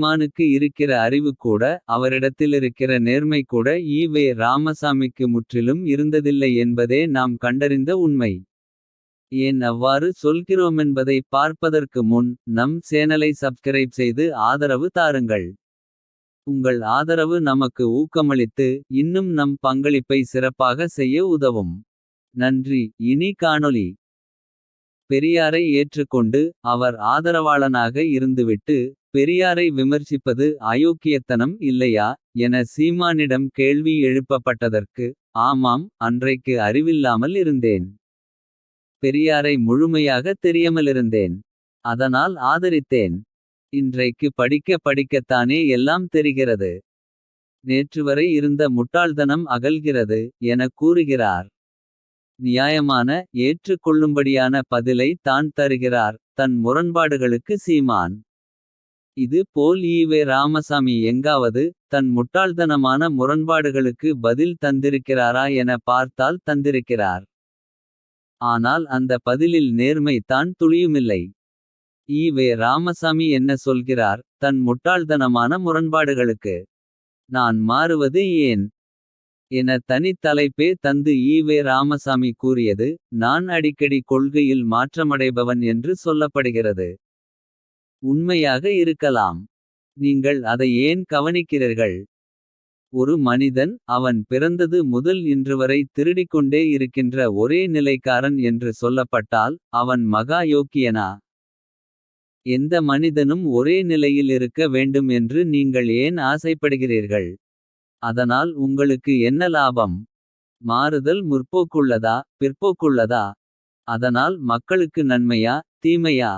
சீமானுக்கு இருக்கிற அறிவு கூட அவரிடத்திலிருக்கிற நேர்மை கூட ஈ வே ராமசாமிக்கு முற்றிலும் இருந்ததில்லை என்பதே நாம் கண்டறிந்த உண்மை. ஏன் அவ்வாறு சொல்கிறோமென்பதை பார்ப்பதற்கு முன் நம் சேனலை சப்ஸ்கிரைப் செய்து ஆதரவு தாருங்கள். உங்கள் ஆதரவு நமக்கு ஊக்கமளித்து இன்னும் நம் பங்களிப்பை சிறப்பாக செய்ய உதவும். நன்றி இனி காணொளி. பெரியாரை ஏற்றுக்கொண்டு அவர் ஆதரவாளனாக இருந்துவிட்டு. பெரியாரை விமர்சிப்பது அயோக்கியத்தனம் இல்லையா. என சீமானிடம் கேள்வி எழுப்பப்பட்டதற்கு. ஆமாம் அன்றைக்கு அறிவில்லாமல் இருந்தேன். பெரியாரை முழுமையாக தெரியமலிருந்தேன். அதனால் ஆதரித்தேன். இன்றைக்கு படிக்க படிக்கத்தானே எல்லாம் தெரிகிறது. நேற்றுவரை இருந்த முட்டாள்தனம் அகல்கிறது. எனக் கூறுகிறார். நியாயமான ஏற்றுக்கொள்ளும்படியான பதிலை தான் தருகிறார். தன் முரண்பாடுகளுக்கு சீமான். இது போல் ஈவே ராமசாமி எங்காவது. தன் முட்டாள்தனமான முரண்பாடுகளுக்கு பதில் தந்திருக்கிறாரா என பார்த்தால் தந்திருக்கிறார். ஆனால் அந்த பதிலில் நேர்மை தான் துளியுமில்லை. ஈ வே ராமசாமி என்ன சொல்கிறார் தன் முட்டாள்தனமான முரண்பாடுகளுக்கு. நான் மாறுவது ஏன். என தனித் தலைப்பே தந்து ஈ வே ராமசாமி கூறியது. நான் அடிக்கடி கொள்கையில் மாற்றமடைபவன் என்று சொல்லப்படுகிறது. உண்மையாக இருக்கலாம். நீங்கள் அதை ஏன் கவனிக்கிறீர்கள். ஒரு மனிதன் அவன் பிறந்தது முதல் இன்றுவரை திருடிக்கொண்டே இருக்கின்ற ஒரே நிலைக்காரன் என்று சொல்லப்பட்டால். அவன் மகா யோக்கியனா. எந்த மனிதனும் ஒரே நிலையில் இருக்க வேண்டும் என்று நீங்கள் ஏன் ஆசைப்படுகிறீர்கள். அதனால் உங்களுக்கு என்ன லாபம். மாறுதல் முற்போக்குள்ளதா பிற்போக்குள்ளதா. அதனால் மக்களுக்கு நன்மையா தீமையா.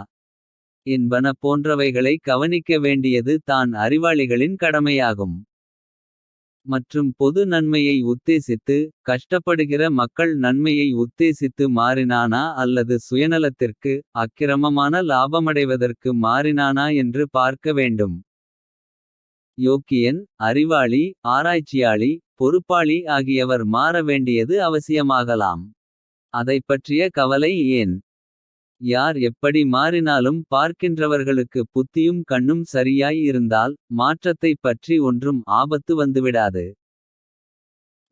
என்பன போன்றவைகளை கவனிக்க வேண்டியது தான் அறிவாளிகளின் கடமையாகும். மற்றும் பொது நன்மையை உத்தேசித்து. கஷ்டப்படுகிற மக்கள் நன்மையை உத்தேசித்து மாறினானா. அல்லது சுயநலத்திற்கு அக்கிரமமான லாபமடைவதற்கு மாறினானா என்று பார்க்க வேண்டும். யோக்கியன் அறிவாளி ஆராய்ச்சியாளி பொறுப்பாளி ஆகியவர் மாற வேண்டியது அவசியமாகலாம். அதைப்பற்றிய கவலை ஏன். யார் எப்படி மாறினாலும் பார்க்கின்றவர்களுக்கு புத்தியும் கண்ணும் சரியாய் இருந்தால். மாற்றத்தைப் பற்றி ஒன்றும் ஆபத்து வந்துவிடாது.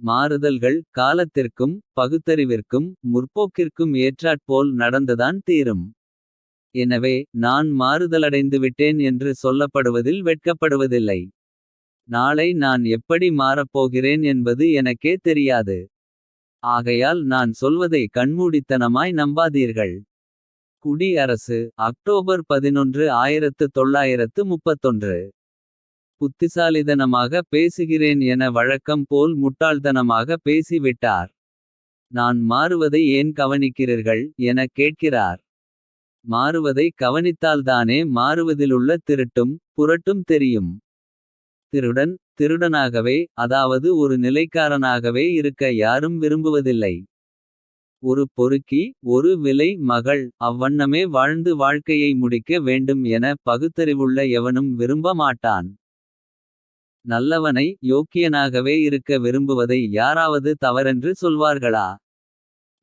மாறுதல்கள் காலத்திற்கும் பகுத்தறிவிற்கும். முற்போக்கிற்கும் ஏற்றாற்போல் நடந்துதான் தீரும். எனவே நான் மாறுதலடைந்துவிட்டேன் என்று சொல்லப்படுவதில் வெட்கப்படுவதில்லை. நாளை நான் எப்படி மாறப்போகிறேன் என்பது எனக்கே தெரியாது. ஆகையால் நான் சொல்வதை கண்மூடித்தனமாய் நம்பாதீர்கள். குடி அரசு அக்டோபர் 11 1931. புத்திசாலிதனமாக பேசுகிறேன் என வழக்கம் போல் முட்டாள்தனமாக பேசிவிட்டார் நான் மாறுவதை ஏன் கவனிக்கிறீர்கள் எனக் கேட்கிறார். மாறுவதை கவனித்தால்தானே மாறுவதிலுள்ள திருட்டும் புரட்டும் தெரியும். திருடன் திருடனாகவே அதாவது ஒரு நிலைக்காரனாகவே இருக்க யாரும் விரும்புவதில்லை. ஒரு பொறுக்கி ஒரு விலை மகள் அவ்வண்ணமே வாழ்ந்து வாழ்க்கையை முடிக்க வேண்டும் என பகுத்தறிவுள்ள எவனும் விரும்ப மாட்டான். நல்லவனை யோக்கியனாகவே இருக்க விரும்புவதை யாராவது தவறென்று சொல்வார்களா.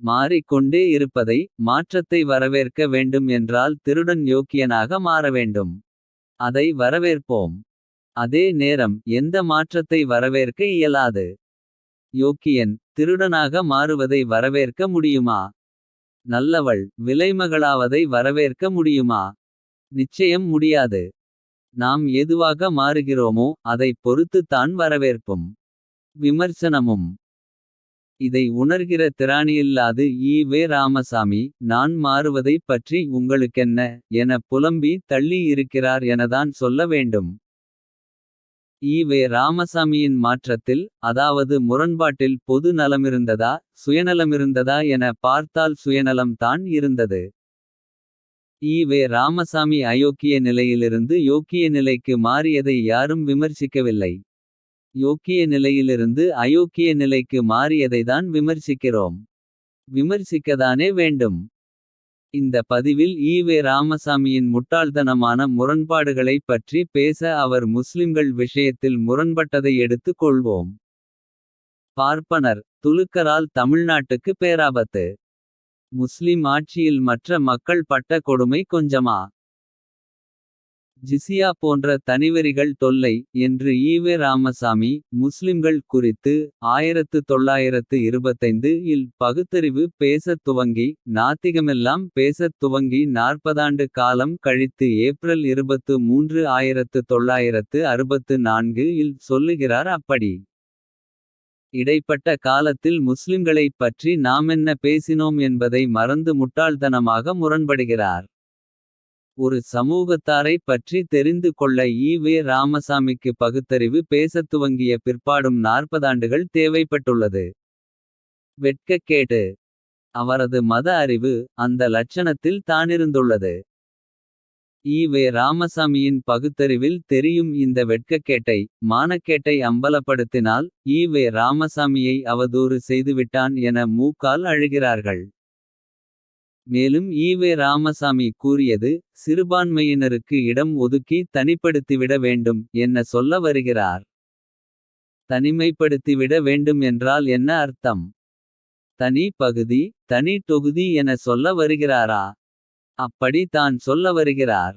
மாறிக்கொண்டே இருப்பதை மாற்றத்தை வரவேற்க வேண்டும் என்றால் திருடன் யோக்கியனாக மாற வேண்டும் அதை வரவேற்போம். அதே நேரம் எந்த மாற்றத்தை வரவேற்க இயலாது. யோக்கியன் திருடனாக மாறுவதை வரவேற்க முடியுமா. நல்லவள் விலைமகளாவதை வரவேற்க முடியுமா. நிச்சயம் முடியாது. நாம் எதுவாக மாறுகிறோமோ அதைப் பொறுத்துத் தான் வரவேற்பும். விமர்சனமும் இதை உணர்கிற திராணியில்லாது ஈ வே ராமசாமி. நான் மாறுவதைப் பற்றி உங்களுக்கென்ன. என புலம்பி தள்ளி இருக்கிறார் எனதான் சொல்ல வேண்டும். ஈவே ராமசாமியின் மாற்றத்தில் அதாவது முரண்பாட்டில் பொது நலமிருந்ததா. சுயநலமிருந்ததா என பார்த்தால் சுயநலம் தான் இருந்தது. ஈவே ராமசாமி அயோக்கிய நிலையிலிருந்து யோக்கிய நிலைக்கு மாறியதை யாரும் விமர்சிக்கவில்லை. யோக்கிய நிலையிலிருந்து அயோக்கிய நிலைக்கு மாறியதைதான் விமர்சிக்கிறோம். விமர்சிக்கதானே வேண்டும். இந்த பதிவில் ஈ வே ராமசாமியின் முட்டாள்தனமான முரண்பாடுகளைப் பற்றி பேச அவர் முஸ்லிம்கள் விஷயத்தில் முரண்பட்டதை எடுத்துக் கொள்வோம். பார்ப்பனர் துலுக்கரால் தமிழ்நாட்டுக்கு பேராபத்து. முஸ்லிம் ஆட்சியில் மற்ற மக்கள் பட்ட கொடுமை கொஞ்சமா. ஜிசியா போன்ற தனிவரிகள் தொல்லை. என்று ஈவே ராமசாமி முஸ்லிம்கள் குறித்து. இல் பகுத்தறிவு பேசத் துவங்கி. நாத்திகமெல்லாம் பேசத் துவங்கி நாற்பதாண்டு காலம் கழித்து. ஏப்ரல் 23 இல் சொல்லுகிறார் அப்படி. இடைப்பட்ட காலத்தில் முஸ்லிம்களைப் பற்றி நாமென்ன பேசினோம் என்பதை மறந்து முட்டாள்தனமாக முரண்படுகிறார். ஒரு சமூகத்தாரைப் பற்றி தெரிந்து கொள்ள ஈ.வே. ராமசாமிக்கு பகுத்தறிவு பேசத்துவங்கிய பிற்பாடும் நாற்பதாண்டுகள் தேவைப்பட்டுள்ளது. வெட்கக்கேடு. அவரது மத அறிவு அந்த லட்சணத்தில் தானிருந்துள்ளது. ஈ.வே. ராமசாமியின் பகுத்தறிவில் தெரியும் இந்த வெட்கக்கேட்டை. மானக்கேட்டை அம்பலப்படுத்தினால் ஈ.வே. ராமசாமியை அவதூறு செய்துவிட்டான் என மூக்கால் அழுகிறார்கள். மேலும் ஈ.வே. ராமசாமி கூறியது. சிறுபான்மையினருக்கு இடம் ஒதுக்கி தனிப்படுத்திவிட வேண்டும். என்ன சொல்ல வருகிறார். தனிமைப்படுத்திவிட வேண்டும் என்றால் என்ன அர்த்தம். தனி பகுதி தனி தொகுதி என சொல்ல வருகிறாரா. அப்படி தான் சொல்ல வருகிறார்.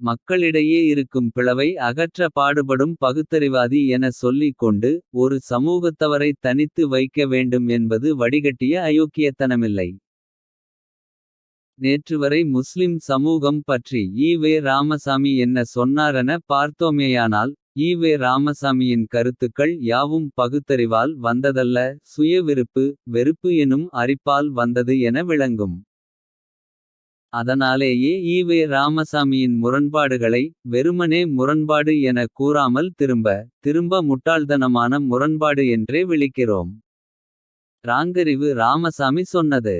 மக்களிடையே இருக்கும் பிளவை அகற்ற பாடுபடும் பகுத்தறிவாதி என சொல்லிக் கொண்டு. ஒரு சமூகத்தவரை தனித்து வைக்க வேண்டும் என்பது வடிகட்டிய அயோக்கியத்தனமில்லை. நேற்றுவரை முஸ்லிம் சமூகம் பற்றி ஈ.வே. ராமசாமி என்ன சொன்னாரென பார்த்தோமேயானால். ஈ.வே. ராமசாமியின் கருத்துக்கள் யாவும் பகுத்தறிவால் வந்ததல்ல. சுய விருப்பு வெறுப்பு எனும் அரிப்பால் வந்தது என விளங்கும். அதனாலேயே ஈ.வே. ராமசாமியின் முரண்பாடுகளை. வெறுமனே முரண்பாடு என கூறாமல் திரும்ப. திரும்ப முட்டாள்தனமான முரண்பாடு என்றே விளிக்கிறோம். ராங்கறிவு ராமசாமி சொன்னது.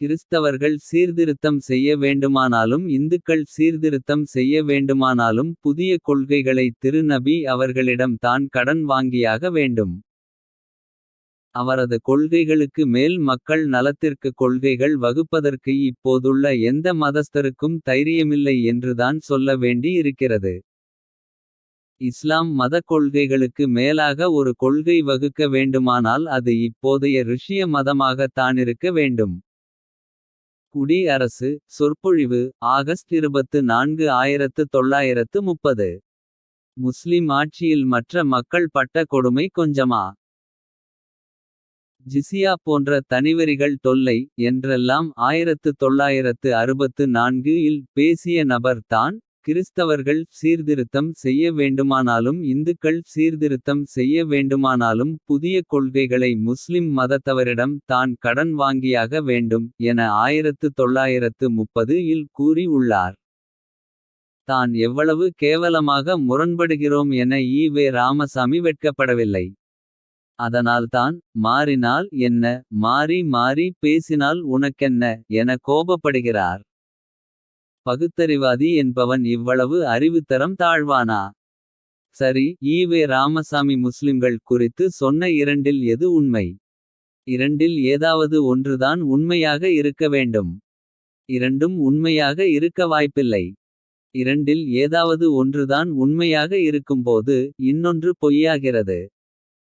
கிறிஸ்தவர்கள் சீர்திருத்தம் செய்ய வேண்டுமானாலும். இந்துக்கள் சீர்திருத்தம் செய்ய வேண்டுமானாலும். புதிய கொள்கைகளை திரு நபி அவர்களிடம் தான் கடன் வாங்கியாக வேண்டும். அவரது கொள்கைகளுக்கு மேல் மக்கள் நலத்திற்கு கொள்கைகள் வகுப்பதற்கு. இப்போதுள்ள எந்த மதஸ்தருக்கும் தைரியமில்லை என்றுதான் சொல்ல வேண்டி இருக்கிறது. இஸ்லாம் மதக் கொள்கைகளுக்கு மேலாக ஒரு கொள்கை வகுக்க வேண்டுமானால். அது இப்போதைய ருஷிய மதமாக தானிருக்க வேண்டும். குடியரசு சொற்பொழிவு ஆகஸ்ட் இருபத்து நான்கு ஆயிரத்து தொள்ளாயிரத்து முப்பது. முஸ்லிம் ஆட்சியில் மற்ற மக்கள் பட்ட கொடுமை கொஞ்சமா. ஜிசியா போன்ற தனிவரிகள் தொல்லை என்றெல்லாம் ஆயிரத்து தொள்ளாயிரத்து அறுபத்து நான்கு இல் பேசிய நபர்தான் கிறிஸ்தவர்கள் சீர்திருத்தம் செய்ய வேண்டுமானாலும். இந்துக்கள் சீர்திருத்தம் செய்ய வேண்டுமானாலும். புதிய கொள்கைகளை முஸ்லிம் மதத்தவரிடம் தான் கடன் வாங்கியாக வேண்டும். என 1930 இல் கூறி உள்ளார். தான் எவ்வளவு கேவலமாக முரண்படுகிறோம் என ஈ வே ராமசாமி வெட்கப்படவில்லை. அதனால்தான் மாறினால் என்ன மாறி மாறி பேசினால் உனக்கென்ன. என கோபப்படுகிறார். பகுத்தறிவாதி என்பவன் இவ்வளவு அறிவுத்தரம் தாழ்வானா. சரி ஈ.வே. ராமசாமி முஸ்லிம்கள் குறித்து சொன்ன இரண்டில் எது உண்மை. இரண்டில் ஏதாவது ஒன்றுதான் உண்மையாக இருக்க வேண்டும். இரண்டும் உண்மையாக இருக்க வாய்ப்பில்லை. இரண்டில் ஏதாவது ஒன்றுதான் உண்மையாக இருக்கும்போது. இன்னொன்று பொய்யாகிறது.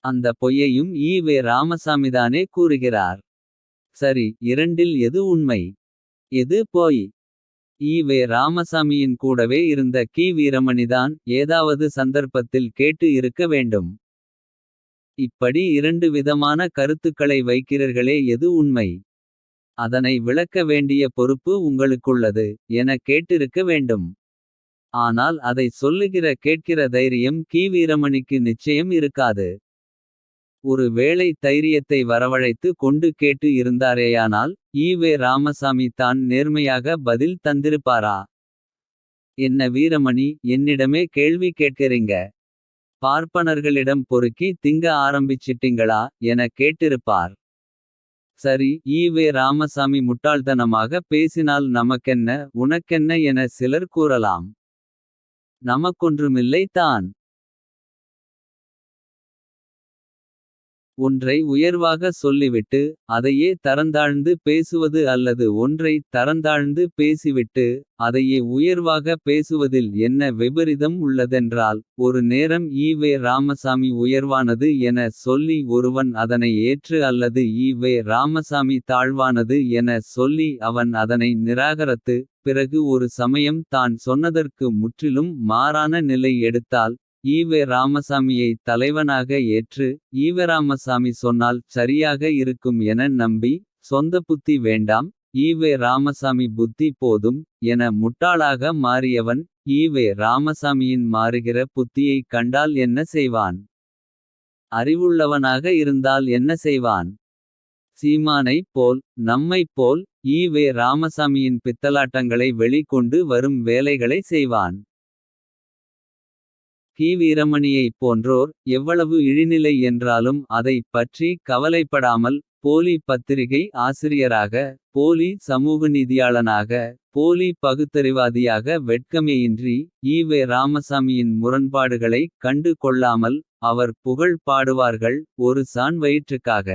அந்த பொய்யையும் ஈ.வே. ராமசாமிதானே கூறுகிறார். சரி இரண்டில் எது உண்மை. எது பொய். ஈ.வே. ராமசாமியின் கூடவே இருந்த கி. வீரமணிதான். ஏதாவது சந்தர்ப்பத்தில் கேட்டு இருக்க வேண்டும். இப்படி இரண்டு விதமான கருத்துக்களை வைக்கிறீர்களே எது உண்மை. அதனை விளக்க வேண்டிய பொறுப்பு உங்களுக்குள்ளது. என கேட்டிருக்க வேண்டும். ஆனால் அதை சொல்லுகிற கேட்கிற தைரியம் கி. வீரமணிக்கு நிச்சயம் இருக்காது. ஒரு வேளை தைரியத்தை வரவழைத்து கொண்டு கேட்டு இருந்தாரேயானால். ஈ.வே. ராமசாமி தான் நேர்மையாக பதில் தந்திருப்பாரா. என்ன வீரமணி என்னிடமே கேள்வி கேட்கிறீங்க பார்ப்பனர்களிடம் பொறுக்கி திங்க ஆரம்பிச்சிட்டிங்களா. என கேட்டிருப்பார். சரி ஈ.வே. ராமசாமி முட்டாள்தனமாக பேசினால் நமக்கென்ன. உனக்கென்ன என சிலர் கூறலாம். நமக்கொன்றுமில்லை தான். ஒன்றை உயர்வாக சொல்லிவிட்டு. அதையே தரந்தாழ்ந்து பேசுவது அல்லது ஒன்றை தரந்தாழ்ந்து பேசிவிட்டு. அதையே உயர்வாக பேசுவதில் என்ன விபரீதம் உள்ளதென்றால். ஒரு நேரம் ஈ.வே. ராமசாமி உயர்வானது என சொல்லி ஒருவன் அதனை ஏற்று அல்லது ஈ.வே. ராமசாமி தாழ்வானது என சொல்லி அவன் அதனை நிராகரத்து. பிறகு ஒரு சமயம் தான் சொன்னதற்கு முற்றிலும் மாறான நிலை எடுத்தால். ஈவே ராமசாமியை தலைவனாக ஏற்று. ஈவராமசாமி சொன்னால் சரியாக இருக்கும் என நம்பி. சொந்த புத்தி வேண்டாம் ஈவே ராமசாமி புத்தி போதும். என முட்டாளாக மாறியவன் ஈவே ராமசாமியின் மாறுகிற புத்தியை கண்டால் என்ன செய்வான். அறிவுள்ளவனாக இருந்தால் என்ன செய்வான். சீமானைப் போல் நம்மைப் போல் ஈவே ராமசாமியின் பித்தலாட்டங்களை வெளிக்கொண்டு வரும் வேலைகளை செய்வான். கி. வீரமணியைப் போன்றோர் எவ்வளவு இழிநிலை என்றாலும் அதைப் பற்றி கவலைப்படாமல். போலி பத்திரிகை ஆசிரியராக போலி சமூகநீதியாளனாக. போலி பகுத்தறிவாதியாக வெட்கமேயின்றி. ஈவே ராமசாமியின் முரண்பாடுகளை கண்டு கொள்ளாமல். அவர் புகழ் பாடுவார்கள் ஒரு சாண் வயிற்றுக்காக.